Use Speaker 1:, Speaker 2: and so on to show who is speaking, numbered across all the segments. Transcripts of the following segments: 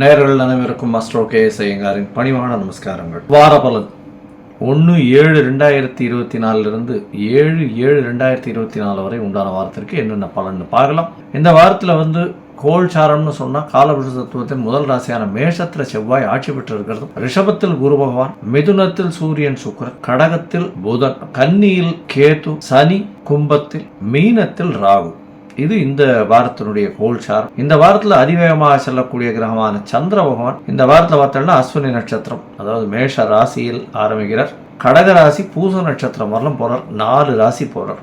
Speaker 1: நேர்கள் அனைவருக்கும் master K S ஐயங்காரின் பணிவான நமஸ்காரங்கள். வார பலன். ஒன்று ஏழு ரெண்டாயிரத்தி இருபத்தி நாலுலேருந்து ஏழு ஏழு ரெண்டாயிரத்தி இருபத்தி நாலு வரை உண்டான வாரத்திற்கு என்னென்ன பலன்னு பார்க்கலாம். இந்த வாரத்தில் வந்து கோல் சாரம்னு சொன்னால் காலபுருஷ தத்துவத்தின் முதல் ராசியான மேஷத்தில் செவ்வாய் ஆட்சி பெற்று ரிஷபத்தில் குரு பகவான் மிதுனத்தில் சூரியன் சுக்கரன் கடகத்தில் புதன் கன்னியில் கேது சனி கும்பத்தில் மீனத்தில் ராகு. இது இந்த வாரத்தினுடைய கோல்சாரம். இந்த வாரத்தில் அதிவேகமாக செல்லக்கூடிய கிரகமான சந்திர பகவான் இந்த வாரத்தில் பார்த்தோம்னா அஸ்வினி நட்சத்திரம் அதாவது மேஷ ராசியில் ஆரம்பிக்கிறார். கடக ராசி பூச நட்சத்திரம் வரலாம் போறார். நாலு ராசி போறார்.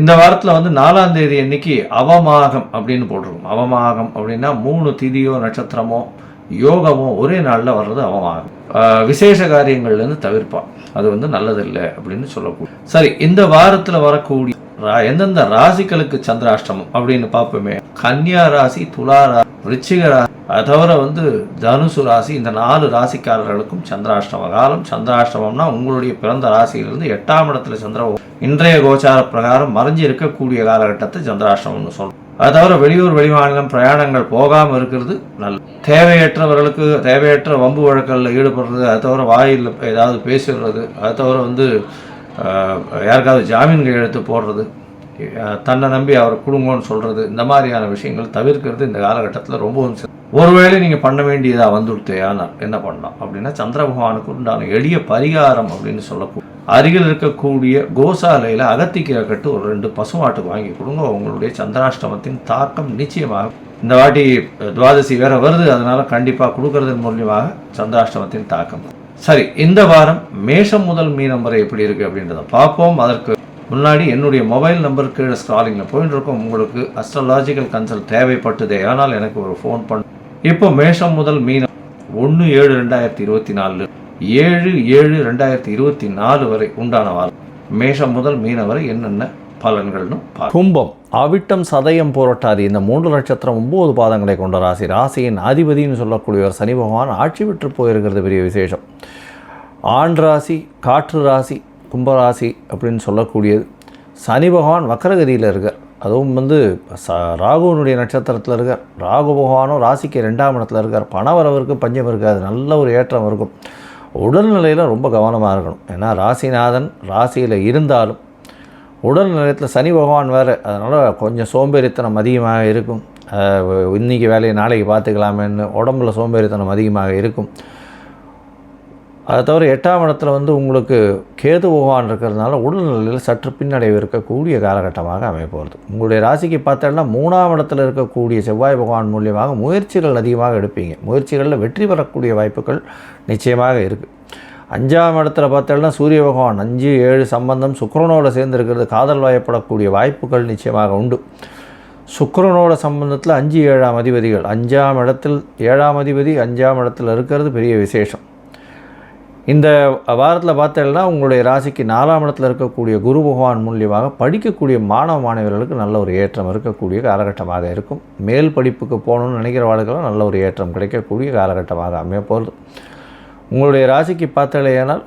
Speaker 1: இந்த வாரத்தில் வந்து நாலாம் தேதி அன்னைக்கு அவமாகம் அப்படின்னு போட்டிருக்கோம். அவமாகம் அப்படின்னா மூணு திதியோ நட்சத்திரமோ யோகமோ ஒரே நாளில் வர்றது அவமாகம். விசேஷ காரியங்கள்லேருந்து தவிர்ப்பான். அது வந்து நல்லதில்லை அப்படின்னு சொல்லக்கூடிய சரி இந்த வாரத்தில் வரக்கூடிய எந்தெந்த ராசிகளுக்கு சந்திராஷ்டமம் அப்படின்னு பார்ப்போமே. கன்னியா ராசி துலா ராசி விருச்சிக ராசி தவிர வந்து தனுசு ராசி இந்த நாலு ராசிக்காரர்களுக்கும் சந்திராஷ்டம காலம். சந்திராஷ்டமம்னா உங்களுடைய பிறந்த ராசியிலிருந்து எட்டாம் இடத்துல சந்திர இன்றைய கோச்சார பிரகாரம் மறைஞ்சு இருக்கக்கூடிய காலகட்டத்தை சந்திராஷ்டமம்னு சொல்றோம். அது தவிர வெளியூர் வெளிமாநிலம் பிரயாணங்கள் போகாமல் இருக்கிறது நல்ல தேவையற்றவர்களுக்கு தேவையற்ற வம்பு வழக்கங்களில் ஈடுபடுறது அது தவிர வாயில் ஏதாவது பேசிடுறது அது தவிர வந்து யாருக்காவது ஜாமீன் கையெழுத்து போடுறது தன்னை நம்பி அவர் கொடுங்கன்னு சொல்கிறது இந்த மாதிரியான விஷயங்கள் தவிர்க்கிறது இந்த காலகட்டத்தில் ரொம்பவும் ஒருவேளை நீங்கள் பண்ண வேண்டியதாக வந்துடுத்தே என்ன பண்ணலாம்? அப்படின்னா சந்திர பகவானுக்கு உண்டான எளிய பரிகாரம் அப்படின்னு சொல்லக்கூடிய அருகில் இருக்கக்கூடிய கோசாலையில் அகத்திக்கீரை கட்டு ஒரு ரெண்டு பசுமாட்டுக்கு வாங்கி கொடுங்க உங்களுடைய சந்திராஷ்டமத்தின் தாக்கம் நிச்சயமாக. இந்த வாட்டி துவாதசி வேற வருது அதனால கண்டிப்பாக கொடுக்கறதன் மூலியமாக சந்திராஷ்டமத்தின் தாக்கம். சரி இந்த வாரம் மேஷம் முதல் மீனம் வரை எப்படி இருக்கு அப்படின்றத பார்ப்போம். அதற்கு முன்னாடி என்னுடைய மொபைல் நம்பர் கீழே ஸ்க்ராலிங்கில் போயிட்டு இருக்கோம் உங்களுக்கு அஸ்ட்ராலாஜிக்கல் கன்சல்ட் தேவைப்பட்டதே. ஆனால் எனக்கு ஒரு ஃபோன் பண்ண இப்போ மேஷம் முதல் மீனம் ஒன்று ஏழு ரெண்டாயிரத்தி இருபத்தி நாலு ஏழு ஏழு ரெண்டாயிரத்தி இருபத்தி நாலு வரை உண்டான வாரம். மேஷம் முதல் மீனம் வரை என்னென்ன பலன்கள்னு கும்பம். அவிட்டம் சதயம் புரட்டாதி. இந்த மூன்று நட்சத்திரம் ஒன்பது பாதங்களை கொண்ட ராசி. ராசியின் அதிபதினு சொல்லக்கூடியவர் சனி பகவான் ஆட்சி பெற்று போயிருக்கிறது பெரிய விசேஷம். ஆண் ராசி காற்று ராசி கும்பராசி அப்படின்னு சொல்லக்கூடியது. சனி பகவான் வக்கரகதியில் இருக்கார். அதுவும் வந்து ச ராகுவனுடைய நட்சத்திரத்தில் இருக்கார். ராகு பகவானும் ராசிக்கு ரெண்டாம் இடத்துல இருக்கார். பணவரவருக்கு பஞ்சம் இருக்காது. நல்ல ஒரு ஏற்றம் இருக்கும். உடல்நிலையில் ரொம்ப கவனமாக இருக்கணும். ஏன்னா ராசிநாதன் ராசியில் இருந்தாலும் உடல் நிலையத்தில் சனி பகவான் வேறு. அதனால் கொஞ்சம் சோம்பேறித்தனம் அதிகமாக இருக்கும். இன்றைக்கி வேலையை நாளைக்கு பார்த்துக்கலாமேன்னு உடம்புல சோம்பேறித்தனம் அதிகமாக இருக்கும். அதை தவிர எட்டாம் இடத்துல வந்து உங்களுக்கு கேது பகவான் இருக்கிறதுனால உடல்நிலையில் சற்று பின்னடைவு இருக்கக்கூடிய காலகட்டமாக அமைப்போகிறது உங்களுடைய ராசிக்கு பார்த்தோம்னா மூணாம் இடத்துல இருக்கக்கூடிய செவ்வாய் பகவான் மூலியமாக முயற்சிகள் அதிகமாக எடுப்பீங்க. முயற்சிகளில் வெற்றி பெறக்கூடிய வாய்ப்புகள் நிச்சயமாக இருக்குது அஞ்சாம் இடத்துல பார்த்தோம்னா சூரிய பகவான் அஞ்சு ஏழு சம்பந்தம் சுக்கிரனோட சேர்ந்து இருக்கிறது காதல் வாயப்படக்கூடிய வாய்ப்புகள் நிச்சயமாக உண்டு. சுக்கரனோட சம்பந்தத்தில் அஞ்சு ஏழாம் அதிபதிகள். அஞ்சாம் இடத்தில் ஏழாம் அதிபதி அஞ்சாம் இடத்தில் இருக்கிறது பெரிய விசேஷம். இந்த வாரத்தில் பார்த்தீங்கன்னா உங்களுடைய ராசிக்கு நாலாம் இடத்துல இருக்கக்கூடிய குரு பகவான் மூலியமாக படிக்கக்கூடிய மாணவ மாணவர்களுக்கு நல்ல ஒரு ஏற்றம் இருக்கக்கூடிய காலகட்டமாக இருக்கும். மேல் படிப்புக்கு போகணும்னு நினைக்கிறவர்களுக்கெல்லாம் நல்ல ஒரு ஏற்றம் கிடைக்கக்கூடிய காலகட்டமாக அமைய போகிறது உங்களுடைய ராசிக்கு பார்த்தலையானால்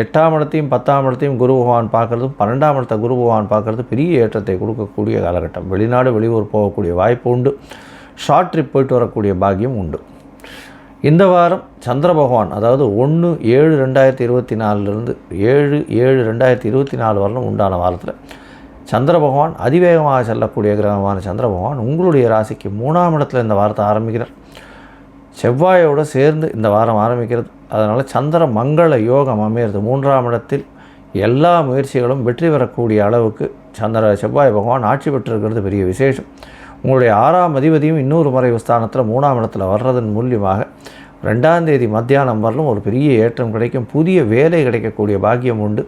Speaker 1: எட்டாம் இடத்தையும் பத்தாம் இடத்தையும் குரு பகவான் பார்க்குறதும் பன்னெண்டாம் இடத்த குரு பகவான் பார்க்குறது பெரிய ஏற்றத்தை கொடுக்கக்கூடிய காலகட்டம். வெளிநாடு வெளியூர் போகக்கூடிய வாய்ப்பு உண்டு. ஷார்ட் ட்ரிப் போயிட்டு வரக்கூடிய பாக்கியம் உண்டு. இந்த வாரம் சந்திர பகவான் அதாவது ஒன்று ஏழு ரெண்டாயிரத்தி இருபத்தி நாலுலேருந்து ஏழு ஏழு ரெண்டாயிரத்தி இருபத்தி நாலு வரலும் உண்டான வாரத்தில் சந்திர பகவான் அதிவேகமாக செல்லக்கூடிய கிரகமான சந்திர பகவான் உங்களுடைய ராசிக்கு மூணாம் இடத்துல இந்த வாரத்தை ஆரம்பிக்கிறார். செவ்வாயோடு சேர்ந்து இந்த வாரம் ஆரம்பிக்கிறது. அதனால் சந்திர மங்கள யோகம் அமையிறது. மூன்றாம் இடத்தில் எல்லா முயற்சிகளும் வெற்றி பெறக்கூடிய அளவுக்கு சந்திர செவ்வாய் பகவான் ஆட்சி பெற்றிருக்கிறது பெரிய விசேஷம். உங்களுடைய ஆறாம் அதிபதியும் இன்னொரு மறைவு ஸ்தானத்தில் மூணாம் இடத்துல வர்றதன் மூலியமாக ரெண்டாம் தேதி மத்தியானம் வரலும் ஒரு பெரிய ஏற்றம் கிடைக்கும். புதிய வேலை கிடைக்கக்கூடிய பாக்கியம் உண்டு.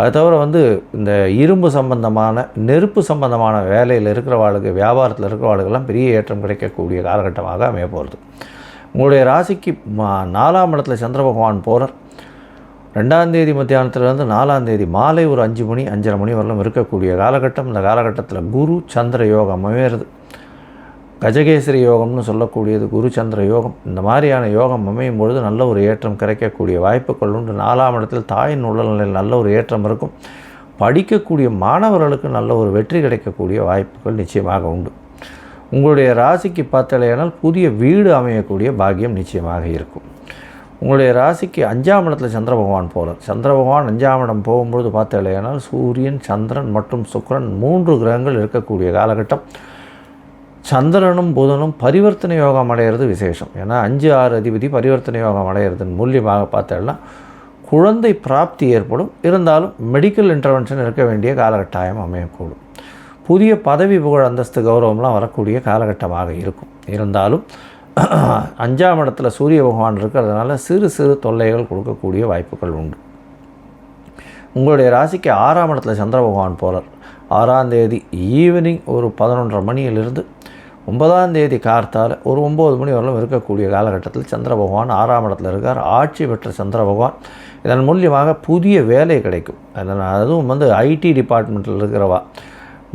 Speaker 1: அது தவிர வந்து இந்த இரும்பு சம்பந்தமான நெருப்பு சம்பந்தமான வேலையில் இருக்கிறவாளுக்கு வியாபாரத்தில் இருக்கிறவாளுக்கெல்லாம் பெரிய ஏற்றம் கிடைக்கக்கூடிய காலகட்டமாக அமைய போகிறது உங்களுடைய ராசிக்கு நாலாம் இடத்துல சந்திர பகவான் போகிறார் ரெண்டாம் தேதி மத்தியானத்துலேருந்து நாலாம் தேதி மாலை ஒரு அஞ்சு மணி அஞ்சரை மணி வரலும் இருக்கக்கூடிய காலகட்டம். இந்த காலகட்டத்தில் குரு சந்திர யோகம் அமையிறது. கஜகேசரி யோகம்னு சொல்லக்கூடியது குரு சந்திர யோகம். இந்த மாதிரியான யோகம் அமையும் பொழுது நல்ல ஒரு ஏற்றம் கிடைக்கக்கூடிய வாய்ப்புகள் உண்டு. நாலாம் இடத்தில் தாயின் உடல்நிலையில் நல்ல ஒரு ஏற்றம் இருக்கும். படிக்கக்கூடிய மாணவர்களுக்கு நல்ல ஒரு வெற்றி கிடைக்கக்கூடிய வாய்ப்புகள் நிச்சயமாக உண்டு. உங்களுடைய ராசிக்கு பார்த்தலையானால் புதிய வீடு அமையக்கூடிய பாக்கியம் நிச்சயமாக இருக்கும். உங்களுடைய ராசிக்கு அஞ்சாம் இடத்துல சந்திர பகவான் போகிறார் சந்திர பகவான் அஞ்சாம் இடம் போகும்பொழுது பார்த்தலையானால் சூரியன் சந்திரன் மற்றும் சுக்கிரன் மூன்று கிரகங்கள் இருக்கக்கூடிய காலகட்டம். சந்திரனும் புதனும் பரிவர்த்தனை யோகம் அடைகிறது விசேஷம். ஏன்னா அஞ்சு ஆறு அதிபதி பரிவர்த்தனை யோகம் அடையிறதன் மூலியமாக பார்த்தோம்னா குழந்தை பிராப்தி ஏற்படும். இருந்தாலும் மெடிக்கல் இன்டர்வென்ஷன் இருக்க வேண்டிய காலகட்டாயம் அமையக்கூடும். புதிய பதவி புகழ் அந்தஸ்து கௌரவம்லாம் வரக்கூடிய காலகட்டமாக இருக்கும். இருந்தாலும் அஞ்சாம் இடத்துல சூரிய பகவான் இருக்கிறதுனால சிறு சிறு தொல்லைகள் கொடுக்கக்கூடிய வாய்ப்புகள் உண்டு. உங்களுடைய ராசிக்கு ஆறாம் இடத்துல சந்திர பகவான் போகிறார் ஆறாம் தேதி ஈவினிங் ஒரு பதினொன்றரை மணியிலிருந்து ஒன்பதாம் தேதி கார்த்தால் ஒரு ஒம்பது மணி வரலும் இருக்கக்கூடிய காலகட்டத்தில் சந்திர பகவான் ஆறாம் இடத்துல இருக்கார். ஆட்சி பெற்ற சந்திர பகவான். இதன் மூலியமாக புதிய வேலை கிடைக்கும். அதனால் அதுவும் வந்து ஐடி டிபார்ட்மெண்ட்டில் இருக்கிறவா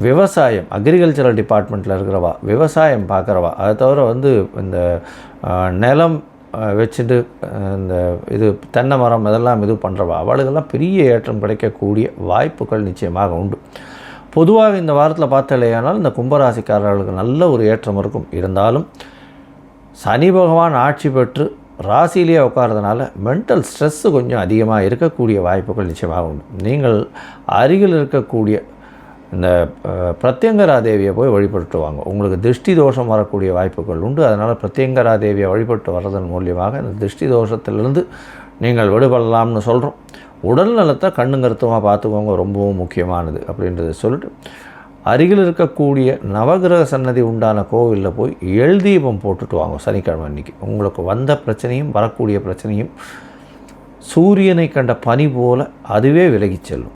Speaker 1: விவசாயம் அக்ரிகல்ச்சரல் டிபார்ட்மெண்ட்டில் இருக்கிறவா விவசாயம் பார்க்குறவா அதை தவிர வந்து இந்த நிலம் வச்சுட்டு இந்த இது தென்னை மரம் இதெல்லாம் இது பண்ணுறவா அவளுக்கெல்லாம் பெரிய ஏற்றம் கிடைக்கக்கூடிய வாய்ப்புகள் நிச்சயமாக உண்டு. பொதுவாக இந்த வாரத்தில் பார்த்தாலேயானால் இந்த கும்பராசிக்காரர்களுக்கு நல்ல ஒரு ஏற்றம் இருக்கும். இருந்தாலும் சனி பகவான் ஆட்சி பெற்று ராசியிலேயே உட்கார்றதுனால மென்டல் ஸ்ட்ரெஸ்ஸு கொஞ்சம் அதிகமாக இருக்கக்கூடிய வாய்ப்புகள் நிச்சயமாக உண்டு. நீங்கள் அருகில் இருக்கக்கூடிய இந்த பிரத்யங்கரா தேவியை போய் வழிபட்டு வாங்க உங்களுக்கு திருஷ்டி தோஷம் வரக்கூடிய வாய்ப்புகள் உண்டு. அதனால் பிரத்யங்கரா தேவியை வழிபட்டு வர்றதன் மூலியமாக இந்த திருஷ்டி தோஷத்திலிருந்து நீங்கள் விடுபடலாம்னு சொல்கிறோம் உடல் நலத்தை கண்ணுங்கருத்தமாக பார்த்துக்கோங்க. ரொம்பவும் முக்கியமானது அப்படின்றத சொல்லிட்டு அருகில் இருக்கக்கூடிய நவகிரக சன்னதி உண்டான கோவிலில் போய் எள் தீபம் போட்டுட்டு வாங்க சனிக்கிழமை அன்றைக்கி உங்களுக்கு வந்த பிரச்சனையும் வரக்கூடிய பிரச்சனையும் சூரியனை கண்ட பனி போல் அதுவே விலகிச் செல்லும்.